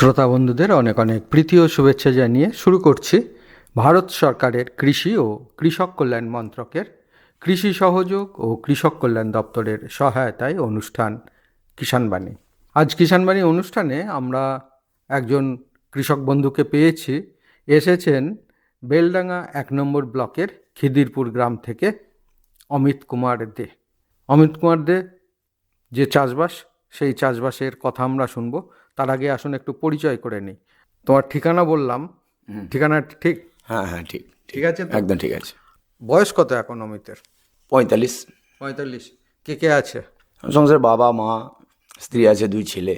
শ্রোতা বন্ধুদের অনেক অনেক প্রীতি ও শুভেচ্ছা জানিয়ে শুরু করছি ভারত সরকারের কৃষি ও কৃষক কল্যাণ মন্ত্রকের কৃষি সহযোগ ও কৃষক কল্যাণ দপ্তরের সহায়তায় অনুষ্ঠান কিষাণবাণী আজ কিষাণবাণী অনুষ্ঠানে আমরা একজন কৃষক বন্ধুকে পেয়েছি। এসেছেন বেলডাঙ্গা এক নম্বর ব্লকের খিদিরপুর গ্রাম থেকে অমিত কুমার দে। অমিত কুমার দে যে চাষবাস, সেই চাষবাসের কথা আমরা শুনব। তার আগে আসুন একটু পরিচয় করে নিই। তোমার ঠিকানা বললাম। ঠিকানা ঠিক? হ্যাঁ হ্যাঁ ঠিক ঠিক। আছে একদম ঠিক আছে। বয়স কত এখন অমিতের? পঁয়তাল্লিশ। পঁয়তাল্লিশ। কে কে আছে? সংসারে বাবা মা স্ত্রী আছে দুই ছেলে।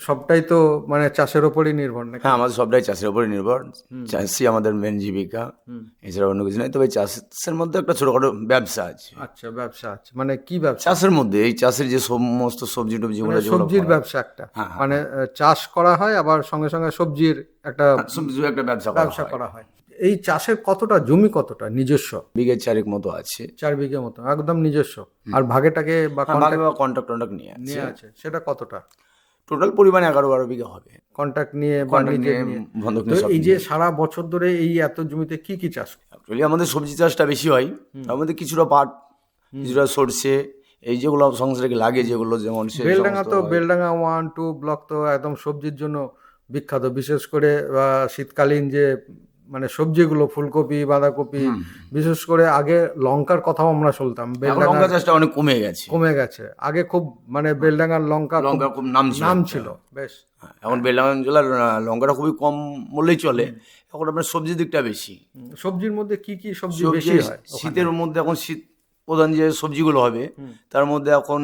সবটাই তো মানে চাষের ওপরই নির্ভর না হ্যাঁ আমাদের সবটাই চাষের উপরে নির্ভর। চাষি আমাদের মেন জীবিকা। এছাড়া অন্য কিছু নেই। তবে চাষের মধ্যে একটা ছোটখাটো ব্যবসা আছে। আচ্ছা ব্যবসা আছে। মানে কি ব্যবসা? চাষের মধ্যে এই চাষের যে সমস্ত সবজি টবজি মানে সবজির ব্যবসা একটা। হ্যাঁ, মানে চাষ করা হয় আবার সঙ্গে সঙ্গে সবজির একটা সবজি একটা ব্যবসা ব্যবসা করা হয়। এই চাষের কতটা জমি কতটা? নিজস্ব? বিঘে চারেক মতো আছে। চার বিঘে মতো একদম নিজস্ব। আর ভাগেটাকে বা কন্ট্রাক্ট আছে। নিয়ে আছে। সেটা কতটা? টোটাল পরিমাণ এগারো বারো বিঘা হবে। কন্ট্রাক্ট নিয়ে বন্ধক এই যে সারা বছর ধরে এই এত জমিতে কি কি চাষ অ্যাকচুয়ালি আমাদের সবজি চাষটা বেশি হয়। তার মধ্যে কিছুটা পাট কিছুটা সর্ষে এই যেগুলো সংসারে লাগে যেগুলো যেমন বেলডাঙা বেলডাঙ্গা তো Beldanga Beldanga one two block তো একদম সবজির জন্য বিখ্যাত। বিশেষ করে শীতকালীন যে মানে সবজিগুলো ফুলকপি বাঁধাকপি বিশেষ করে আগে লঙ্কার কথাও আমরা শুনতাম। লঙ্কা চাষটা অনেক কমে গেছে। কমে গেছে। আগে খুব মানে বেলডাঙ্গার লঙ্কা লঙ্কা খুব নাম ছিল। নাম ছিল বেশ। হ্যাঁ, এখন বেলডাঙ্গা জেলার লঙ্কাটা খুবই কম মূল্যেই চলে। এখন আপনার সবজির দিকটা বেশি। সবজির মধ্যে কি কি সবজি সবজি বেশি হয় শীতের মধ্যে এখন শীত প্রধান যে সবজিগুলো হবে তার মধ্যে এখন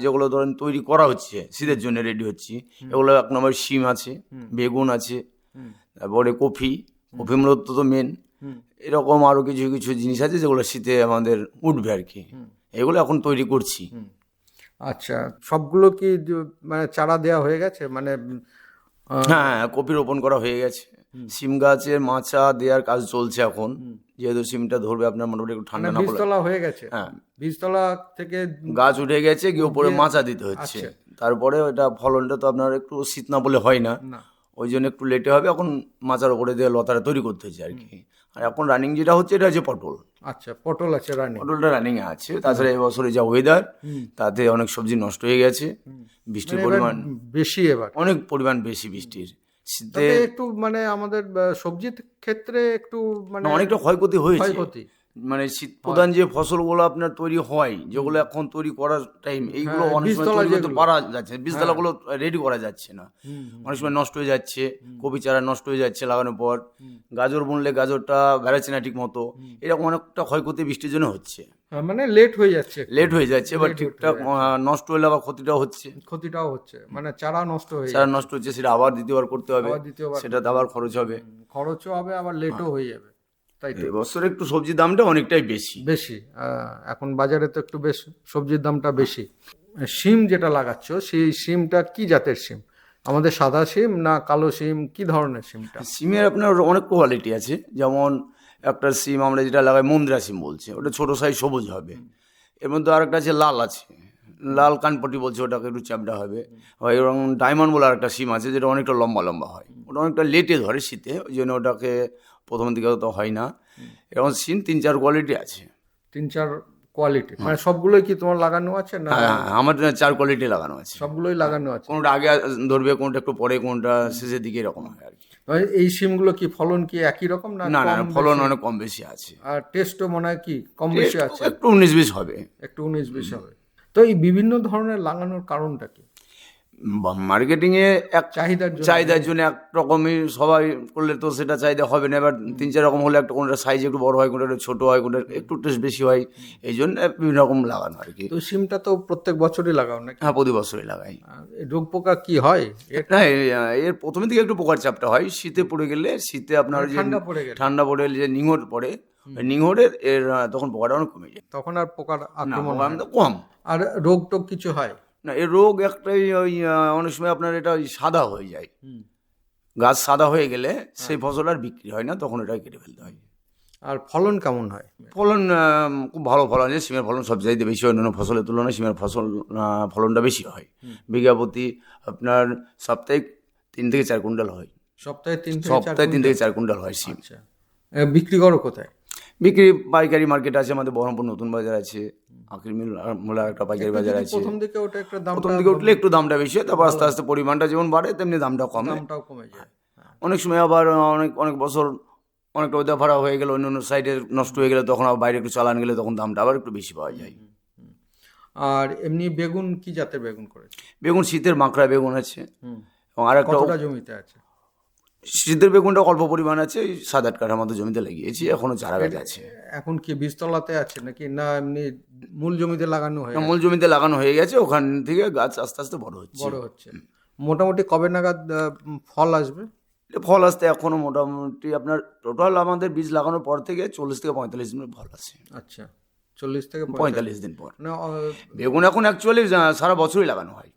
যেগুলো ধরেন তৈরি করা হচ্ছে শীতের জন্য রেডি হচ্ছে এগুলো এক নম্বর শিম আছে বেগুন আছে তারপরে কফি কফি তো মেন এরকম আরও কিছু কিছু জিনিস আছে যেগুলো শীতে আমাদের উঠবে আর কি। এগুলো এখন তৈরি করছি। আচ্ছা সবগুলো কি মানে চারা দেওয়া হয়ে গেছে? মানে উম, হ্যাঁ কপি রোপণ করা হয়ে গেছে। সিম গাছের মাচা দেওয়ার কাজ চলছে এখন। যেহেতু সিমটা ধরবে আপনার মোটামুটি একটু ঠান্ডা মানে না বীজতলা হয়ে গেছে? হ্যাঁ। বীজতলা থেকে গাছ উঠে গেছে গিয়ে উপরে মাচা দিতে হচ্ছে। আচ্ছা। তারপরে ওটা ফলনটা তো আপনার একটু শীত না বলে হয় না। ওই জন্য একটু লেটে হবে এখন মাচার উপরে দিয়ে লতাটা তৈরি করতে হচ্ছে আর কি। আর এখন রানিং যেটা হচ্ছে এটা হচ্ছে পটল। আচ্ছা পটল আছে রানিং পটলটা রানিং আছে তাছাড়া এবছরে যা ওয়েদার তাতে অনেক সবজি নষ্ট হয়ে গেছে বৃষ্টির পরিমাণ বেশি এবার। অনেক পরিমাণ বেশি বৃষ্টির। শীতে একটু মানে আমাদের সবজির ক্ষেত্রে একটু মানে অনেকটা ক্ষয়ক্ষতি হয়েছে। ক্ষয়ক্ষতি। মানে শীত প্রধান যে ফসলগুলো আপনার তৈরি হয় যেগুলো এখন তৈরি করার টাইম এইগুলো হ্যাঁ, অনেক সময় তৈরি পারা যাচ্ছে না বীজতলাগুলো রেডি করা যাচ্ছে না। অনেক সময় নষ্ট হয়ে যাচ্ছে কপি চারা নষ্ট হয়ে যাচ্ছে লাগানোর পর। গাজর বুনলে গাজরটা বেড়াচ্ছে না ঠিক মতো এরকম অনেকটা ক্ষয়ক্ষতি বৃষ্টির জন্য হচ্ছে। হ্যাঁ, মানে লেট হয়ে যাচ্ছে। লেট হয়ে যাচ্ছে বা Late ঠিকঠাক নষ্ট হলে আবার ক্ষতিটাও হচ্ছে। ক্ষতিটাও হচ্ছে মানে চারা নষ্ট হয়ে চারা নষ্ট হচ্ছে সেটা আবার দ্বিতীয়বার করতে হবে। সেটাতে আবার খরচ হবে। খরচও হবে আবার লেটও হয়ে যাবে। তাই তো। এবছর একটু সবজির দামটা অনেকটাই বেশি। বেশি এখন বাজারে তো একটু বেশ সবজির দামটা বেশি। সিম যেটা লাগাচ্ছ সেই সিমটা কি জাতের সিম আমাদের সাদা সিম না কালো সিম কি ধরনের সিমটা সিমের আপনার অনেক কোয়ালিটি আছে যেমন একটা সিম আমরা যেটা লাগাই মন্দিরা সিম বলছে ওটা ছোট সাইজ সবুজ হবে। এর মধ্যে আরেকটা আছে লাল আছে লাল কানপটি বলছে ওটাকে একটু চ্যাপটা হবে। এবং ডায়মন্ড বলে আরেকটা সিম আছে যেটা অনেকটা লম্বা লম্বা হয়। ওটা অনেকটা লেটে ধরে শীতে ওই জন্য ওটাকে প্রথম দিকে তো হয় না। এরকম সিম তিন চার কোয়ালিটি আছে। তিন চার কোয়ালিটি মানে সবগুলোই কি তোমার লাগানো আছে না? হ্যাঁ হ্যাঁ, আমার চার কোয়ালিটি লাগানো আছে। সবগুলোই লাগানো আছে। কোনোটা আগে ধরবে কোনটা একটু পরে কোনটা শেষের দিকে এরকম হয় আর কি। মানে এই সিমগুলো কি ফলন কি একই রকম না না না ফলন অনেক কম বেশি আছে। আর টেস্টও মনে হয় কি কম বেশি আছে? একটু উনিশ বিশ হবে। একটু উনিশ বিশ হবে। তো এই বিভিন্ন ধরনের লাগানোর কারণটা কি? মার্কেটিং এ এক চাহিদার চাহিদার জন্য এক রকমই সবাই করলে তো সেটা চাহিদা হবে না। এবার তিন চার রকম হলে একটা কোনটা সাইজ একটু বড় হয় কোনটা একটু ছোট হয় কোনটা একটু টেস্ট বেশি হয় এই জন্য বিভিন্ন রকম লাগানো আর কি। তো সিমটা তো প্রত্যেক বছরই লাগাও না হ্যাঁ প্রতি বছরই লাগাই। রোগ পোকা কি হয়? না এর প্রথমের দিকে একটু পোকার চাপটা হয়। শীতে পড়ে গেলে শীতে আপনার যে ঠান্ডা পড়ে গেলে? ঠান্ডা পড়ে গেলে যে নিঙড় পড়ে নিঙড়ের এর তখন পোকাটা অনেক কমে যায়। তখন আর পোকার আক্রমণ হয় কম। আর রোগ টোগ কিছু হয়? না এর রোগ একটাই ওই অনেক সময় আপনার এটা ওই সাদা হয়ে যায়। গাছ সাদা হয়ে গেলে সেই ফসল আর বিক্রি হয় না তখন এটা কেটে ফেলতে হয়। আর ফলন কেমন হয়? ফলন খুব ভালো ফলন আছে সিমের ফলন সব চাইতে বেশি হয় অন্যান্য ফসলের তুলনায় সিমের ফসল ফলনটা বেশি হয়। বিঘা প্রতি আপনার সাপ্তাহিক তিন থেকে চার কুইন্টাল হয়। সপ্তাহে তিন সপ্তাহে তিন থেকে চার কুইন্টাল হয় সিম। আচ্ছা। বিক্রি করো কোথায়? বিক্রি পাইকারি মার্কেট আছে আমাদের বহরমপুর নতুন বাজার আছে। আখির মিল মোলার একটা পাইকারি বাজার আছে। প্রথম দিকে ওটা একটা দাম প্রথম দিকে উঠলে একটু দামটা বেশি হয় তারপর আস্তে আস্তে পরিমাণটা যেমন বাড়ে তেমনি দামটা কমে। দামটাও কমে যায়। অনেক সময় আবার অনেক অনেক বছর অনেকটা ওদা ভাড়া হয়ে গেলে অন্য অন্য সাইডে নষ্ট হয়ে গেলে তখন আবার বাইরে একটু চালান গেলে তখন দামটা আবার একটু বেশি পাওয়া যায়। আর এমনি বেগুন কি জাতের বেগুন করে বেগুন শীতের মাকড়া বেগুন আছে। এবং আর একটা জমিতে আছে? শীতের বেগুনটা অল্প পরিমাণ আছে ওই সাত আট কাঠার মতো জমিতে লাগিয়েছি এখনও চারা গাছ আছে। এখন কি বীজতলাতে আছে নাকি? না এমনি মূল জমিতে লাগানো হয়ে মূল জমিতে লাগানো হয়ে গেছে ওখান থেকে গাছ আস্তে আস্তে বড় হচ্ছে। বড় হচ্ছে। মোটামুটি কবে নাগাদ ফল আসবে? ফল আসতে এখনও মোটামুটি আপনার টোটাল আমাদের বীজ লাগানোর পর থেকে চল্লিশ থেকে পঁয়তাল্লিশ দিনের ফল আছে। আচ্ছা চল্লিশ থেকে পঁয়তাল্লিশ। পঁয়তাল্লিশ দিন পর। না বেগুন এখন অ্যাকচুয়ালি সারা বছরই লাগানো হয়।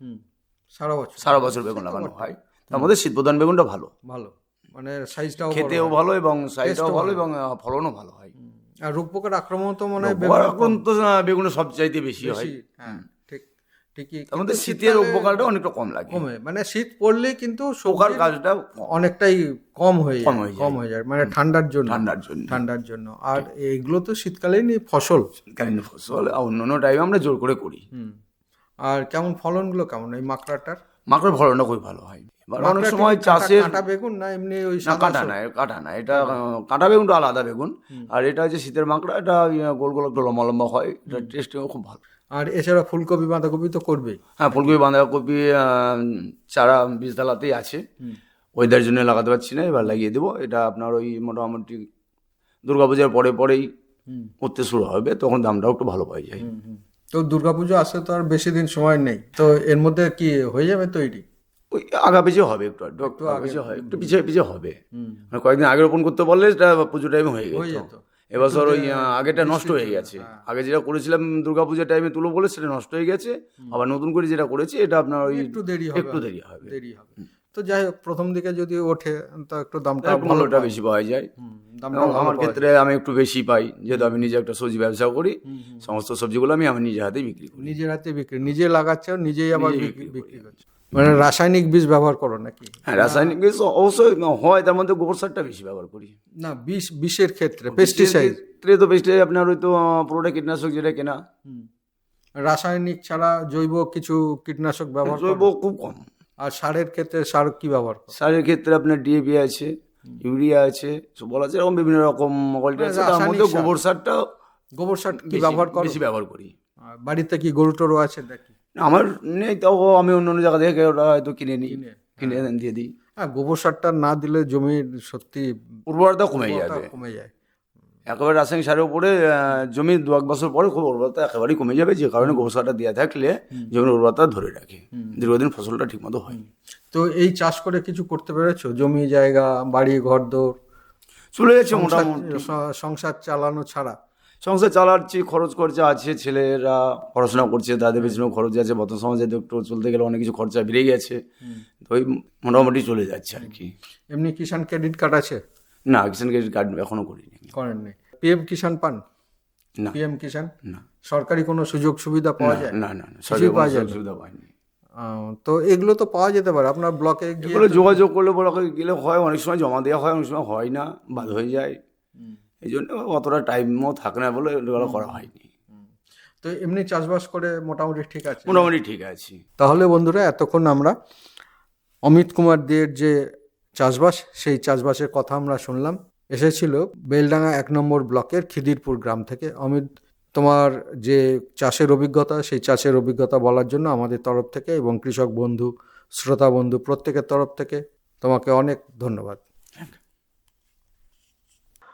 সারা বছর। সারা বছর বেগুন লাগানো হয়। তার মধ্যে শীত প্রধান বেগুনটা ভালো। ভালো। মানে সাইজটাও খেতেও ভালো এবং সাইজটাও ভালো এবং ফলনও ভালো হয়। আর রোগ পোকার আক্রমণ তো মনে হয় এখন তো আহ, বেগুনের সবচাইতে বেশি হয়। হ্যাঁ ঠিক ঠিকই। কিন্তু শীতের উপকারটা অনেকটা কম লাগে। কমে। মানে শীত পড়লেই কিন্তু সবজির কাজটা অনেকটাই কম হয়ে যায় কম হয়ে যায়। মানে ঠান্ডার জন্য। ঠান্ডার জন্য। ঠান্ডার জন্য। আর এগুলো তো শীতকালীনই ফসল। কালীন ফসল আর অন্যান্য টাইমে আমরা জোর করে করি। আর কেমন ফলনগুলো কেমন? এই মাকড়াটার? মাকড়ার ফলনটা খুবই ভালো হয়। এবার অনেক সময় চাষের কাঁটা বেগুন না এমনি ওই না কাটা না কাটা না এটা কাঁটা বেগুনটা আলাদা বেগুন। আর এটা হচ্ছে শীতের মাকড়া এটা ইয়ে, গোল গোল একটু লম্বা লম্বা হয় এটা টেস্টিংও খুব ভালো। আর এছাড়া ফুলকপি বাঁধাকপি তো করবেই। হ্যাঁ ফুলকপি বাঁধাকপি চারা বীজতলাতেই আছে। ওয়েদার জন্য লাগাতে পারছি না এবার লাগিয়ে দেবো। এটা আপনার ওই মোটামুটি দুর্গাপূজার পরে পরেই করতে শুরু হবে তখন দামটাও একটু ভালো পাওয়া যায়। তো দুর্গাপুজো আসতে তো আর বেশি দিন সময় নেই তো এর মধ্যে কি হয়ে যাবে তৈরি? ওই আগা পিছিয়ে হবে একটু একটু আগা হয় একটু পিছিয়ে পিছিয়ে হবে। মানে কয়েকদিন আগে রোপণ করতে পারলে এটা পুজো টাইমে হয়ে হয়ে যেত। এবছর ওই আগেটা নষ্ট হয়ে গেছে। আগে যেটা করেছিলাম দুর্গাপূজার টাইমে তুলো বলে সেটা নষ্ট হয়ে গেছে। আবার নতুন করে যেটা করেছি এটা আপনার ওই একটু দেরি হবে। একটু দেরি হবে। দেরি হবে। তো যাই হোক প্রথম দিকে যদি ওঠে তো একটু দামটা মূল্যটা বেশি পাওয়া যায়। দামটা আমার ক্ষেত্রে আমি একটু বেশি পাই। যেহেতু আমি নিজে একটা সবজি ব্যবসা করি সমস্ত সবজিগুলো আমি আমি নিজে হাতেই বিক্রি করি। নিজের হাতে বিক্রি নিজে লাগাচ্ছে আর নিজেই আবার বিক্রি বিক্রি করছে। মানে রাসায়নিক বীজ ব্যবহার করো নাকি? হ্যাঁ রাসায়নিক বীজ অবশ্যই হয় তার মধ্যে গোবর সারটা বেশি ব্যবহার করি। না বিষ বিষের ক্ষেত্রে পেস্টিসাইড ক্ষেত্রে তো পেস্টিসাইড আপনার ওই তো পুরোটা কীটনাশক যেটা কেনা। রাসায়নিক ছাড়া জৈব কিছু কীটনাশক ব্যবহার জৈব খুব কম। আর সারের ক্ষেত্রে সার কি ব্যবহার করো? সারের ক্ষেত্রে আপনার ডিএপি আছে ইউরিয়া আছে সব বলা আছে এরকম বিভিন্ন রকম কোয়ালিটি আছে তার মধ্যে গোবর সারটা গোবর সার কি ব্যবহার করো? বেশি ব্যবহার করি। বাড়িতে কি গরু টরু আছে নাকি? আমার নেই তাও আমি অন্য অন্য জায়গা থেকে ওটা হয়তো কিনে নিই কিনে দিয়ে দিই। হ্যাঁ গোবর সারটা না দিলে জমির সত্যি উর্বরতা কমে যাবে। কমে যায়। একেবারে রাসায়নিক সারের উপরে আহ, জমি দু এক বছর পরে খুব উর্বরতা একেবারেই কমে যাবে যে কারণে গোবর সারটা দেওয়া থাকলে জমির উর্বরতা ধরে রাখে। দীর্ঘদিন ফসলটা ঠিকমতো হয় তো এই চাষ করে কিছু করতে পেরেছ? জমি জায়গা বাড়ি ঘর দৌড় চলে যাচ্ছে মোটামুটি। সংসার চালানো ছাড়া। সংসার চালাচ্ছি খরচ খরচা আছে ছেলেরা পড়াশোনা করছে তাদের পেছনেও খরচ আছে বর্তমান সমাজে একটু চলতে গেলে অনেক কিছু খরচা বেড়ে গেছে। তো ওই মোটামুটি চলে যাচ্ছে আর কি। এমনি কিষাণ ক্রেডিট কার্ড আছে? না কিষাণ ক্রেডিট কার্ড এখনও করিনি করেননি পিএম কিষাণ পান? না। পিএম কিষাণ? না। সরকারি কোনো সুযোগ সুবিধা পাওয়া যায়? না না না সরকারি পাওয়া যায় সুবিধা আহ, তো এগুলো তো পাওয়া যেতে পারে। আপনার ব্লকে গিয়ে এগুলো যোগাযোগ করলে ব্লকে গেলে হয় অনেক সময় জমা দেওয়া হয় অনেক সময় হয় না বাদ হয়ে যায়। এই জন্য অতটা টাইমও থাকে না বলে এগুলো করা হয়নি। তো এমনি চাষবাস করে মোটামুটি ঠিক আছে? মোটামুটি ঠিক আছি। তাহলে বন্ধুরা এতক্ষণ আমরা অমিত কুমার দের যে চাষবাস সেই চাষবাসের কথা আমরা শুনলাম। এসেছিল বেলডাঙ্গা এক নম্বর ব্লকের খিদিরপুর গ্রাম থেকে। অমিত তোমার যে চাষের অভিজ্ঞতা সেই চাষের অভিজ্ঞতা বলার জন্য আমাদের তরফ থেকে এবং কৃষক বন্ধু শ্রোতা বন্ধু প্রত্যেকের তরফ থেকে তোমাকে অনেক ধন্যবাদ।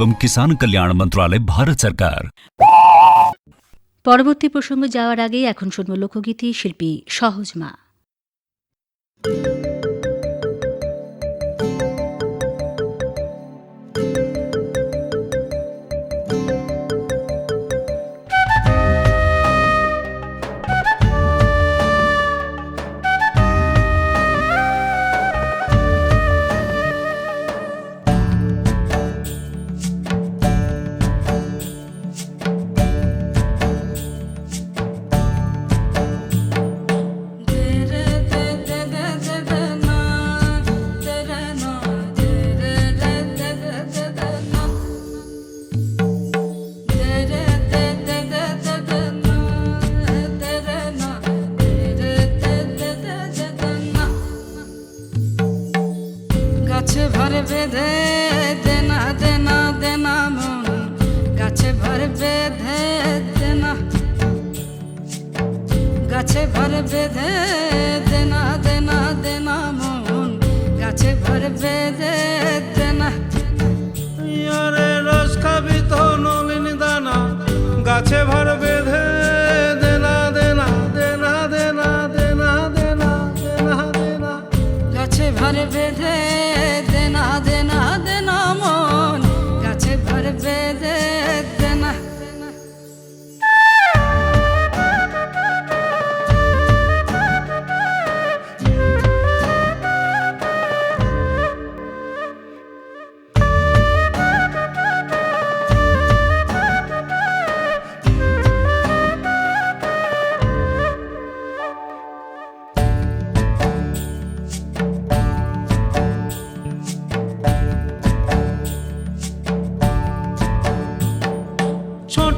एवं किसान कल्याण मंत्रालय भारत सरकार পরবর্তী প্রসঙ্গ যাওয়ার আগে এখন শুনব লোকগীতি শিল্পী সহজ মা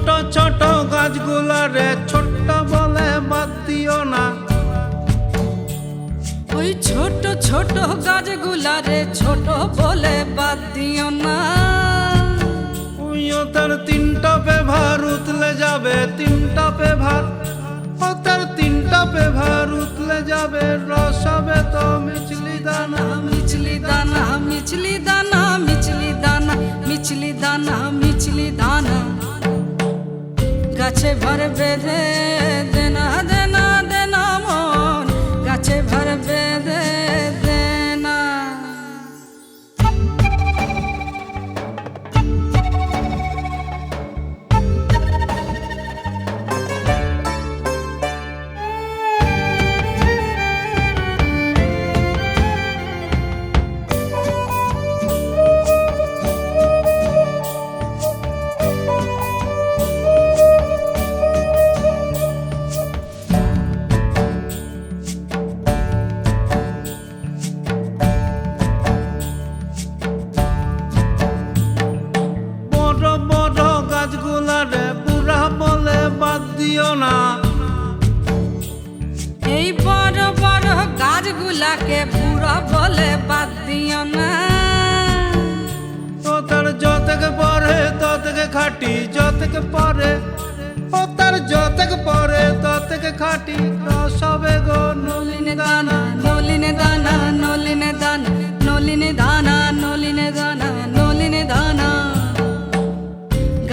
ছোট ছোট গাছগুলা রে ছোট্ট বলে বাদ দিও না। ওই ছোট ছোট গাছগুলা রে ছোট বলে বাদ দিও না। তার তিনটা পেভার উতলে যাবে তিনটা পেভার ও তার তিনটা পেভার উতলে যাবে রস হবে তো মিছলি দানা। মিছলি দানা মিছলি দানা মিছলি দানা মিছলি দানা মিছলি দানা। গাছে ভর বেঁধে দেনা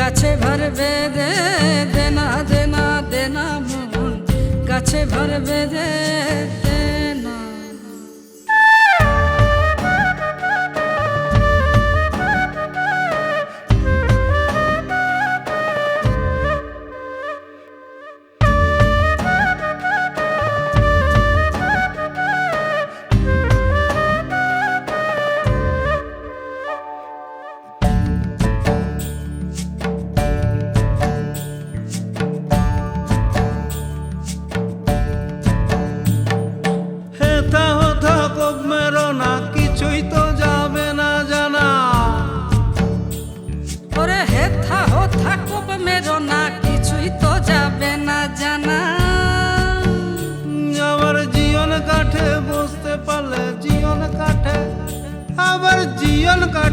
গাছে ভর বেঁধে দেনা দেনা দেনা মন। গাছে ভর বেঁধে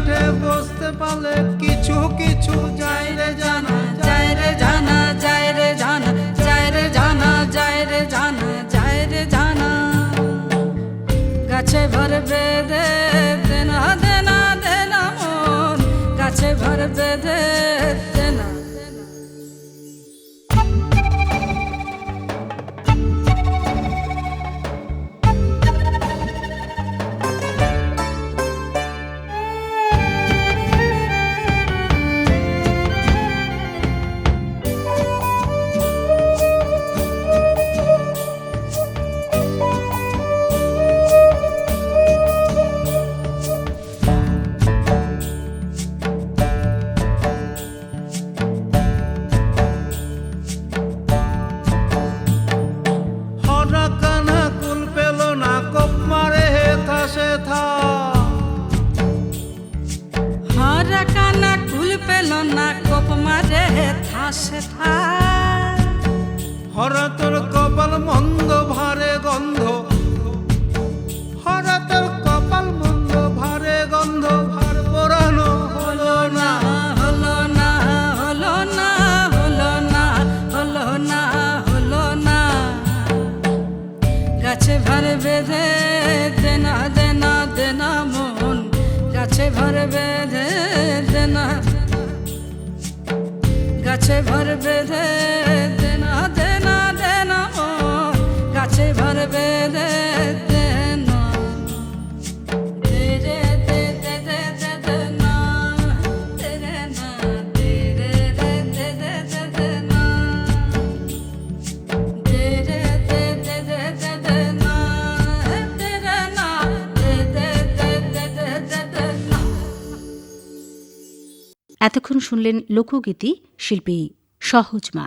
জীবন বসতে পারলে কিছু কিছু যাই রে জানা যাই রে জানা যাই রে জানা যাই রে জানা যাই রে জানা যাই রে জানা। গাছে ভর বেঁধে, দেনা দেনা দেনা মন। গাছে ভর বেঁধে এতক্ষণ শুনলেন লোকগীতি শিল্পী সহজ মা।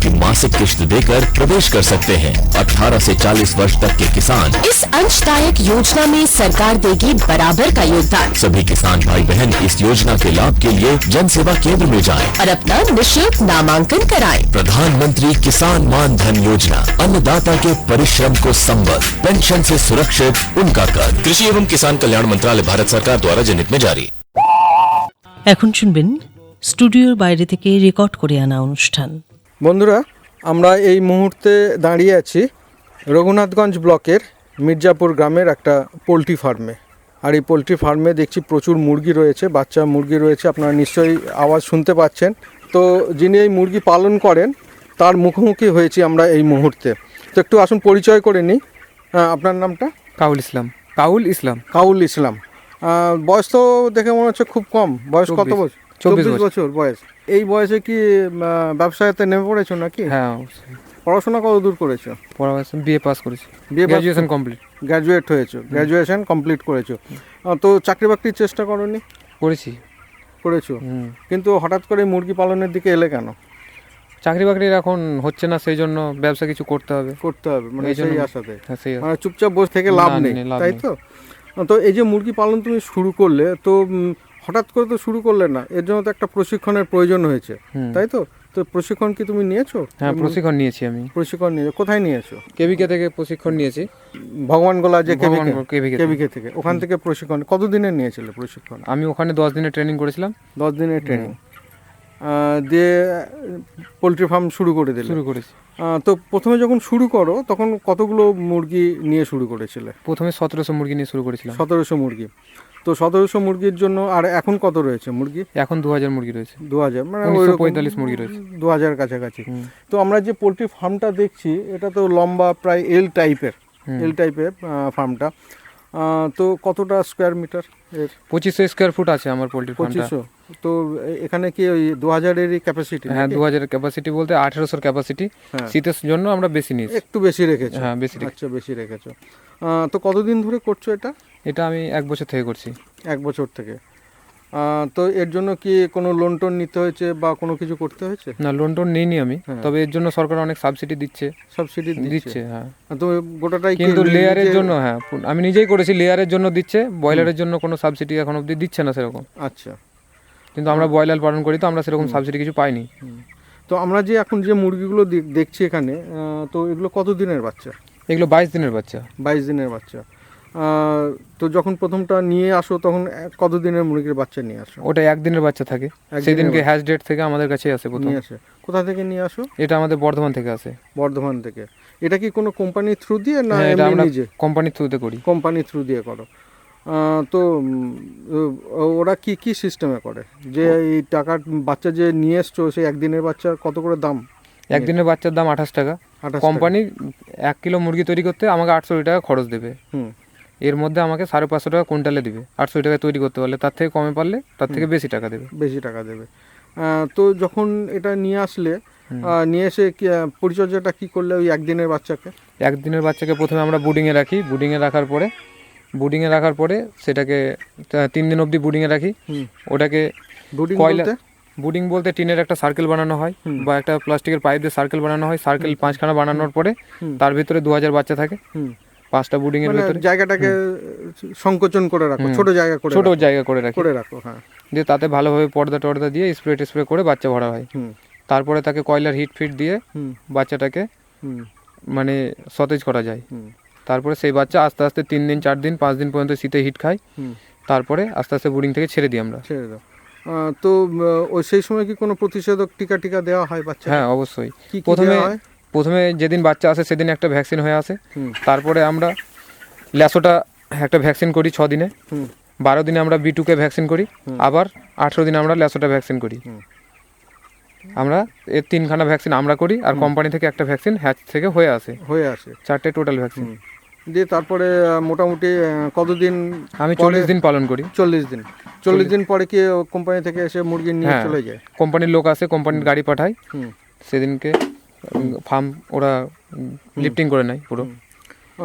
की मासिक किश्त देकर प्रवेश कर सकते हैं 18 से 40 वर्ष तक के किसान इस अंशदायक योजना में सरकार देगी बराबर का योगदान सभी किसान भाई बहन इस योजना के लाभ के लिए जन सेवा केंद्र में जाएं। और अपना निशुल्क नामांकन कराएं। प्रधानमंत्री किसान मान धन योजना अन्नदाता के परिश्रम को संबल पेंशन से सुरक्षित उनका कर कृषि एवं किसान कल्याण मंत्रालय भारत सरकार द्वारा जनहित में जारी এখন শুনবেন স্টুডিওর বাইরে থেকে রেকর্ড করে আনা অনুষ্ঠান বন্ধুরা আমরা এই মুহূর্তে দাঁড়িয়ে আছি রঘুনাথগঞ্জ ব্লকের মির্জাপুর গ্রামের একটা পোলট্রি ফার্মে। আর এই পোলট্রি ফার্মে দেখছি প্রচুর মুরগি রয়েছে বাচ্চা মুরগি রয়েছে আপনারা নিশ্চয়ই আওয়াজ শুনতে পাচ্ছেন। তো যিনি এই মুরগি পালন করেন তার মুখোমুখি হয়েছি আমরা এই মুহূর্তে। তো একটু আসুন পরিচয় করে নিই। আপনার নামটা? কাউল ইসলাম। কাউল ইসলাম। কাউল ইসলাম। বয়স তো দেখে মনে হচ্ছে খুব কম। বয়স কত। বছর চব্বিশ বছর। বয়স। এই বয়সে কি ব্যবসায়তে নেমে পড়েছো নাকি? হ্যাঁ অবশ্যই পড়াশোনা কত দূর করেছ? পড়াশোনা বিএ পাস করেছি। বিএ গ্র্যাজুয়েশন কমপ্লিট গ্র্যাজুয়েট হয়েছো। গ্র্যাজুয়েশন কমপ্লিট করেছ। তো চাকরি বাকরির চেষ্টা করনি? করেছি। করেছ? কিন্তু হঠাৎ করে মুরগি পালনের দিকে এলে কেন? চাকরি বাকরির এখন হচ্ছে না সেই জন্য ব্যবসা কিছু করতে হবে। করতে হবে মানে সেই আশাতে। হ্যাঁ, মানে চুপচাপ বসে থেকে লাভ নেই তাই তো? তো এই যে মুরগি পালন তুমি শুরু করলে তো হঠাৎ করে তো শুরু করলে না। এর জন্য তো একটা প্রশিক্ষণের প্রয়োজন হয়েছে। তাই তো? তো প্রশিক্ষণ কি তুমি নিয়েছো? হ্যাঁ প্রশিক্ষণ নিয়েছি আমি। প্রশিক্ষণ নিয়েছো। কোথায় নিয়েছো? কেবিকে থেকে প্রশিক্ষণ নিয়েছি। ভগবান গোলা যে কেবিকে। থেকে। ওখান থেকে প্রশিক্ষণ। কতদিনের নিয়েছিলে প্রশিক্ষণ? আমি ওখানে দশ দিনের ট্রেনিং করেছিলাম। দশ দিনের ট্রেনিং। দিয়ে পোলট্রি ফার্ম শুরু করে দিলে। শুরু করেছি। তো প্রথমে যখন শুরু করো তখন কতগুলো মুরগি নিয়ে শুরু করেছিলে? প্রথমে সতেরোশো মুরগি নিয়ে শুরু করেছিলাম। সতেরোশো মুরগি। তো সতেরোশো মুরগির জন্য আর এখন কত রয়েছে মুরগি? এখন দু হাজার মুরগি রয়েছে। দু হাজার মানে পঁয়তাল্লিশ মুরগি রয়েছে। দু হাজার কাছাকাছি তো আমরা যে পোলট্রি ফার্মটা দেখছি এটা তো লম্বা প্রায় এল টাইপের এল টাইপের ফার্মটা। তো কতটা স্কোয়ার মিটার এর? পঁচিশশো স্কোয়ার ফুট আছে আমার পোলট্রি পঁচিশশো। তো এখানে কি ওই দু হাজারেরই ক্যাপাসিটি হ্যাঁ দু হাজারের ক্যাপাসিটি বলতে আঠেরোশোর ক্যাপাসিটি। শীতের জন্য আমরা বেশি নিয়েছি। একটু বেশি রেখেছো? হ্যাঁ বেশি রেখেছি। আচ্ছা বেশি রেখেছো। তো কতদিন ধরে করছ এটা? এটা আমি এক বছর থেকে করছি। এক বছর থেকে। তো এর জন্য কি কোনো লোন টোন নিতে হয়েছে বা কোনো কিছু করতে হয়েছে? না লোন টোন নিইনি আমি হ্যাঁ। তবে এর জন্য সরকার অনেক সাবসিডি দিচ্ছে। সাবসিডি দিচ্ছে। হ্যাঁ। তো গোটাটাই কিন্তু লেয়ারের জন্য হ্যাঁ আমি নিজেই করেছি লেয়ারের জন্য দিচ্ছে ব্রয়লারের জন্য কোনো সাবসিডি এখন অবধি দিচ্ছে না সেরকম। আচ্ছা। কিন্তু আমরা ব্রয়লার পালন করি তো আমরা সেরকম সাবসিডি কিছু পাইনি। তো আমরা যে এখন যে মুরগিগুলো দেখছি এখানে তো এগুলো কত দিনের বাচ্চা? এগুলো বাইশ দিনের বাচ্চা। বাইশ দিনের বাচ্চা। তো যখন প্রথমটা নিয়ে আসো তখন এক- কত দিনের মুরগির বাচ্চা নিয়ে আসো? ওটা একদিনের বাচ্চা থাকে। সেদিনকে। হ্যাশ ডেট থেকে আমাদের কাছে আসে প্রথম। নিয়ে আসে। কোথা থেকে নিয়ে আসো? এটা আমাদের বর্ধমান থেকে আসে বর্ধমান থেকে। এটা কি কোনো কোম্পানির থ্রু দিয়ে না হ্যাঁ এটা আমরা নিজে? কোম্পানির থ্রুতে করি। কোম্পানি থ্রু দিয়ে করো। তো ওরা কি কি সিস্টেমে করে? যে এই টাকা বাচ্চা যে নিয়ে এসছো সেই একদিনের বাচ্চার কত করে দাম? একদিনের বাচ্চার দাম আঠাশ টাকা। 28 টাকা। কোম্পানি এক কিলো মুরগি তৈরি করতে আমাকে আটশো টাকা খরচ দেবে। হুম। এর মধ্যে আমাকে সাড়ে পাঁচশো টাকা কুইন্টালে দেবে। আটশো টাকা তৈরি করতে পারলে তার থেকে কমে পারলে তার থেকে বেশি টাকা দেবে। বেশি টাকা দেবে। তো যখন এটা নিয়ে আসলে নিয়ে এসে পরিচর্যাটা কি করলে ওই একদিনের বাচ্চাকে? একদিনের বাচ্চাকে প্রথমে আমরা বুডিংয়ে রাখি। বুডিংয়ে রাখার পরে বুডিংয়ে রাখার পরে সেটাকে তিন দিন অবধি বুডিংয়ে রাখি। ওটাকে কয়লা বলতে? বুডিং বলতে টিনের একটা সার্কেল বানানো হয় বা একটা প্লাস্টিকের পাইপ দিয়ে সার্কেল বানানো হয়। সার্কেল পাঁচখানা বানানোর পরে তার ভিতরে দু হাজার বাচ্চা থাকে। পাঁচটা বুডিং এর মানে ভিতরে? জায়গাটাকে সংকোচন করে রাখো ছোট জায়গা করে ছোট। জায়গা করে রাখি। করে রাখো হ্যাঁ। দিয়ে তাতে ভালোভাবে পর্দা টর্দা দিয়ে স্প্রে টেস্প্রে করে বাচ্চা ভরা হয়। তারপরে তাকে কয়লার হিট ফিট দিয়ে বাচ্চাটাকে মানে সতেজ করা যায়। তারপরে সেই বাচ্চা আস্তে আস্তে তিন দিন চার দিন পাঁচ দিন পর্যন্ত শীতে হিট খায়। তারপরে আস্তে আস্তে বোর্ডিং থেকে ছেড়ে দিই আমরা। ছেড়ে দাও। তো ওই সেই সময় কি কোনো প্রতিষেধক টিকা টিকা দেওয়া হয় বাচ্চা হ্যাঁ অবশ্যই। প্রথমে হয়? প্রথমে যেদিন বাচ্চা আসে সেদিন একটা ভ্যাকসিন হয়ে আসে। তারপরে আমরা ল্যাসোটা একটা ভ্যাকসিন করি ছ দিনে। বারো দিনে আমরা বিটুকে ভ্যাকসিন করি। আবার আঠেরো দিনে আমরা ল্যাসোটা ভ্যাকসিন করি। আমরা এর তিনখানা ভ্যাকসিন আমরা করি আর কোম্পানি থেকে একটা ভ্যাকসিন হ্যাচ থেকে হয়ে আসে। হয়ে আসে। চারটে টোটাল ভ্যাকসিন দিয়ে তারপরে মোটামুটি কতদিন আমি চল্লিশ দিন পালন করি। চল্লিশ দিন। চল্লিশ দিন পরে কি কোম্পানি থেকে এসে মুরগি নিয়ে হ্যাঁ। চলে যায়? কোম্পানির লোক আসে কোম্পানির গাড়ি পাঠায়। সেদিনকে ফার্ম ওরা লিফটিং করে নেয় পুরো।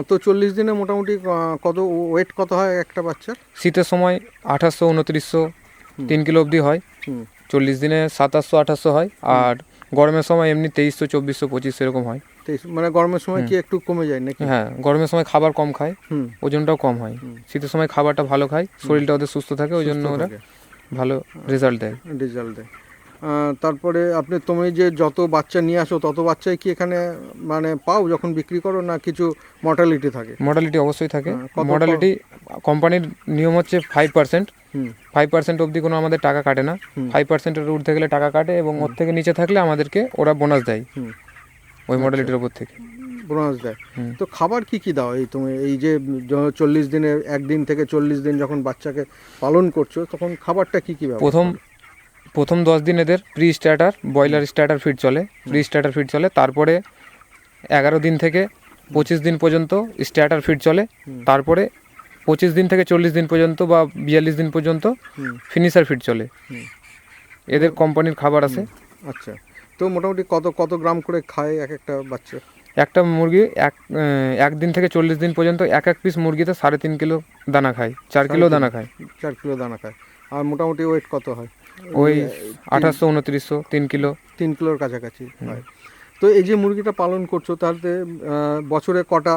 তো চল্লিশ দিনে মোটামুটি কত ওয়েট কত হয় একটা বাচ্চার? শীতের সময় আঠাশশো উনত্রিশশো তিন কিলো অবধি হয়। চল্লিশ দিনে সাতাশশো আঠাশশো হয়। আর গরমের সময় এমনি তেইশশো চব্বিশশো পঁচিশশো এরকম হয়। মানে গরমের সময় কি একটু কমে যায় নাকি? হ্যাঁ গরমের সময় খাবার কম খায় ওজনটাও কম হয়। শীতের সময় খাবারটা ভালো খায় শরীরটা ওদের সুস্থ থাকে ওই জন্য ওরা ভালো রেজাল্ট দেয়। রেজাল্ট দেয়। তারপরে আপনি তুমি যে যত বাচ্চা নিয়ে আসো তত বাচ্চাই কি এখানে মানে পাও যখন বিক্রি করো না কিছু মর্টালিটি থাকে? মডালিটি অবশ্যই থাকে। মডালিটি কোম্পানির নিয়ম হচ্ছে ফাইভ পার্সেন্ট হুম। ফাইভ পার্সেন্ট অবধি কোনো আমাদের টাকা কাটে না। ফাইভ পার্সেন্টের ঊর্ধ্বে গেলে টাকা কাটে এবং ওর থেকে নিচে থাকলে আমাদেরকে ওরা বোনাস দেয়। ওই মডালিটির ওপর থেকে। বোনাস দেয়। তো খাবার কি কি দাও? এই তুমি এই যে চল্লিশ দিনের একদিন থেকে চল্লিশ দিন যখন বাচ্চাকে পালন করছ তখন খাবারটা কি কি প্রথম? প্রথম দশ দিন এদের pre starter broiler starter feed চলে প্রি স্টার্টার ফিড চলে তারপরে এগারো দিন থেকে পঁচিশ দিন পর্যন্ত স্টার্টার ফিড চলে তারপরে পঁচিশ দিন থেকে চল্লিশ দিন পর্যন্ত বা বিয়াল্লিশ দিন পর্যন্ত ফিনিশার ফিড চলে। এদের কোম্পানির খাবার আছে। আচ্ছা। তো মোটামুটি কত কত গ্রাম করে খায় এক একটা বাচ্চা? একটা মুরগি এক একদিন থেকে চল্লিশ দিন পর্যন্ত এক এক পিস মুরগিতে সাড়ে তিন কিলো দানা খায় চার কিলো দানা খায়। চার কিলো দানা খায়। আর মোটামুটি ওয়েট কত হয়? ওই আঠাশশো উনত্রিশশো তিন কিলো। তিন কিলোর কাছাকাছি হয়। তো এই যে মুরগিটা পালন করছ তাতে বছরে কটা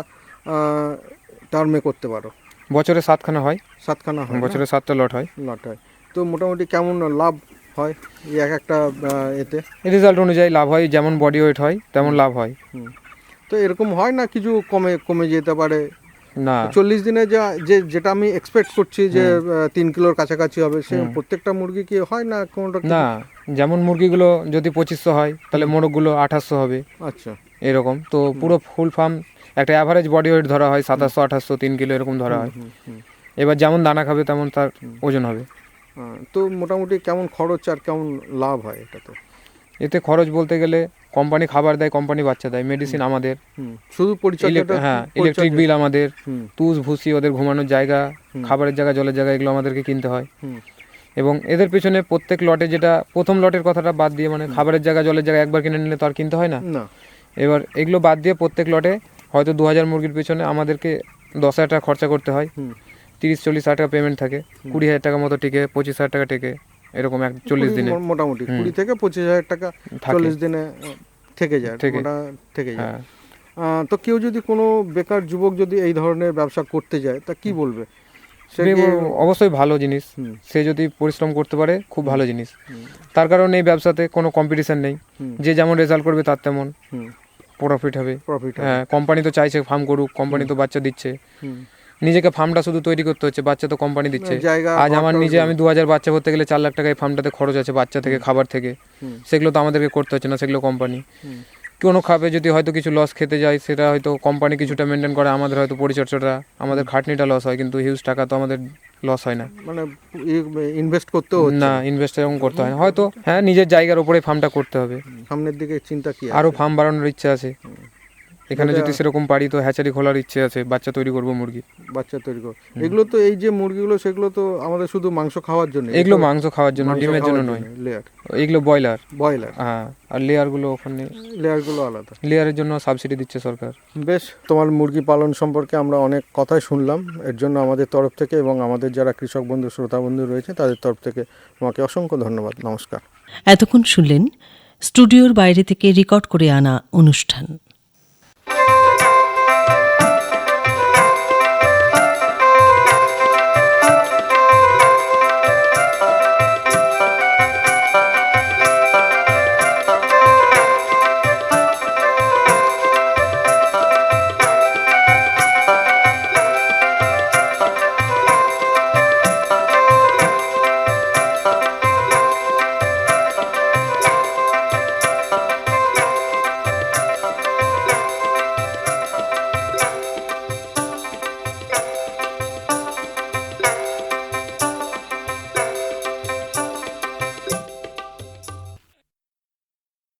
টার্মে করতে পারো? বছরে সাতখানা হয়। সাতখানা হয় বছরে সাতটা লট হয়। লট হয়। তো মোটামুটি কেমন লাভ হয় এই এক একটা এতে? রেজাল্ট অনুযায়ী লাভ হয় যেমন বডি ওয়েট হয় তেমন লাভ হয়। তো এরকম হয় না কিছু কমে কমে যেতে পারে? না। চল্লিশ দিনে যা যে যেটা আমি এক্সপেক্ট করছি যে তিন কিলোর কাছাকাছি হবে সে প্রত্যেকটা মুরগি কি হয় না কোনটা না যেমন মুরগিগুলো যদি পঁচিশশো হয় তাহলে মোরগগুলো আঠাশশো হবে। আচ্ছা। এরকম। তো পুরো ফুল ফার্ম একটা অ্যাভারেজ বডি ওয়েট ধরা হয় সাতাশশো আঠাশশো তিন কিলো এরকম ধরা হয়। এবার যেমন দানা খাবে তেমন তার ওজন হবে। তো মোটামুটি কেমন খরচ আর কেমন লাভ হয় এটাতে? এতে খরচ বলতে গেলে কোম্পানি খাবার দেয় কোম্পানি বাচ্চা দেয় মেডিসিন আমাদের শুধু পরিচর্যাটা হ্যাঁ ইলেকট্রিক বিল আমাদের। তুষ ভুসি ওদের ঘুমানোর জায়গা খাবারের জায়গা জলের জায়গা এগুলো আমাদেরকে কিনতে হয়। এবং এদের পেছনে প্রত্যেক লটে যেটা প্রথম লটের কথাটা বাদ দিয়ে মানে খাবারের জায়গা জলের জায়গা একবার কিনে নিলে তো আর কিনতে হয় না? এবার এগুলো বাদ দিয়ে প্রত্যেক লটে হয়তো দু হাজার মুরগির পেছনে আমাদেরকে দশ হাজার টাকা খরচা করতে হয়। তিরিশ চল্লিশ হাজার টাকা পেমেন্ট থাকে। কুড়ি হাজার টাকা মতো টিকে পঁচিশ হাজার টাকা টেকে। এরকম এক চল্লিশ দিনে মোটামুটি কুড়ি থেকে পঁচিশ হাজার টাকা চল্লিশ দিনে থেকে যায় থেকে। থেকে যায়। হ্যাঁ। তো কেউ যদি কোনো বেকার যুবক যদি এই ধরনের ব্যবসা করতে যায় তা কি বলবে? অবশ্যই ভালো জিনিস। সে যদি পরিশ্রম করতে পারে খুব ভালো জিনিস। তার কারণে এই ব্যবসাতে কোনো কম্পিটিশন নেই। যে যেমন রেজাল্ট করবে তার তেমন। প্রফিট হবে। প্রফিট হ্যাঁ কোম্পানি তো চাইছে ফার্ম করুক কোম্পানি তো বাচ্চা দিচ্ছে। নিজেকে ফার্মটা শুধু তৈরি করতে হচ্ছে বাচ্চা তো কোম্পানি দিচ্ছে। আজ আমার নিজে আমি দু হাজার বাচ্চা করতে গেলে চার লাখ টাকা এই ফার্মটাতে খরচ আছে বাচ্চা থেকে খাবার থেকে। সেগুলো তো আমাদেরকে করতে হচ্ছে না সেগুলো কোম্পানি কোনো খাবে যদি হয়তো কিছু লস খেতে যায় সেটা হয়তো কোম্পানি কিছুটা মেনটেন করে আমাদের হয়তো পরিচর্যাটা আমাদের খাটনিটা লস হয় কিন্তু হিউজ টাকা তো আমাদের লস হয় না। মানে ইনভেস্ট করতে না ইনভেস্ট এরকম করতে হয় না। হয়তো হ্যাঁ নিজের জায়গার উপরে ফার্মটা করতে হবে। সামনের দিকে চিন্তা কি আরও ফার্ম বাড়ানোর ইচ্ছে আছে। এখানে যদি সেরকম পারি তো হ্যাচারি খোলার ইচ্ছে আছে বাচ্চা তৈরি করব মুরগি। বাচ্চা তৈরি কর এগুলো তো এই যে মুরগিগুলো সেগুলো তো আমাদের শুধু মাংস খাওয়ার জন্য। এগুলো মাংস খাওয়ার জন্য ডিমের জন্য নয়। লেয়ার এগুলো ব্রয়লার। ব্রয়লার। হ্যাঁ আর লেয়ারগুলো ওখানে লেয়ারগুলো আলাদা। লেয়ারের জন্য সাবসিডি দিচ্ছে সরকার। বেশ তোমার মুরগি পালন সম্পর্কে আমরা অনেক কথাই শুনলাম। এর জন্য আমাদের তরফ থেকে এবং আমাদের যারা কৃষক বন্ধু শ্রোতা বন্ধু রয়েছে তাদের তরফ থেকে তোমাকে অসংখ্য ধন্যবাদ। নমস্কার। এতক্ষণ শুনলেন স্টুডিওর বাইরে থেকে রেকর্ড করে আনা অনুষ্ঠান।